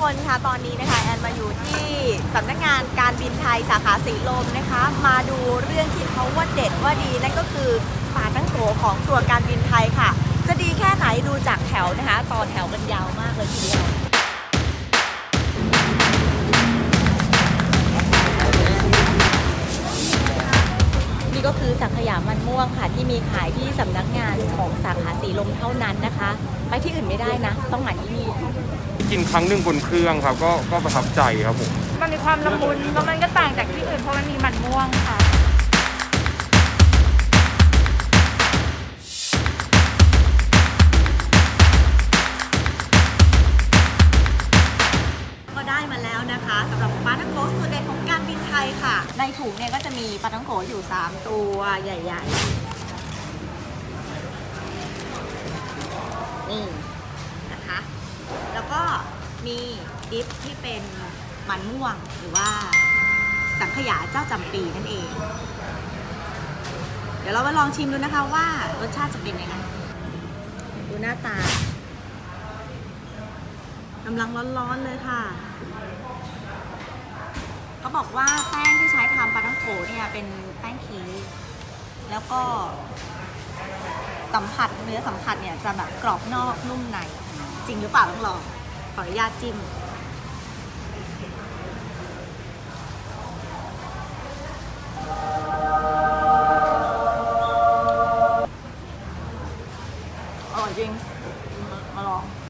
คนค่ะตอนนี้นะคะแอนมาอยู่ที่สำนักงานการบินไทยสาขาสีลมนะคะ มาดูเรื่องที่เขาว่าเด็ดว่าดีนั่นก็คือปลาตั้งโถของครัวการบินไทยค่ะ จะดีแค่ไหนดูจากแถวนะคะ ต่อแถวกันยาวมากเลยทีเดียวนี่ก็คือสังขยามันม่วงค่ะ ที่มีขายที่สำนักงานของสาขาสีลมเท่านั้นนะคะ ไปที่อื่นไม่ได้นะ ต้องมาที่นี่ กินครั้งหนึ่งบนเครื่องครับ ก็ก็ประทับใจครับผมมันมีความละมุนแล้วมันก็ต่างจากที่อื่นเพราะมันมีมันม่วงค่ะ ก็ได้มาแล้วนะคะสำหรับปลาทังโกสูตรเด็ดของการบินไทยค่ะ ในถุงเนี่ยก็จะมีปลาทังโกอยู่ 3 ตัวใหญ่ ๆ นี่นะคะแล้วก็ มีดิฟที่เป็นมันม่วงหรือว่าสังขยาเจ้าจำปีนั่นเอง เดี๋ยวเรามาลองชิมดูนะคะว่ารสชาติจะเป็นยังไงดูหน้าตากำลังร้อนๆเลยค่ะ เขาบอกว่าแป้งที่ใช้ทำปลาท่องโกเนี่ยเป็นแป้งคีแล้วก็สัมผัสเนื้อสัมผัสเนี่ยจะแบบกรอบนอกนุ่มใน จริงหรือเปล่าต้องลอง ขออนุญาตจิ้มอร่อยจริงมาลอง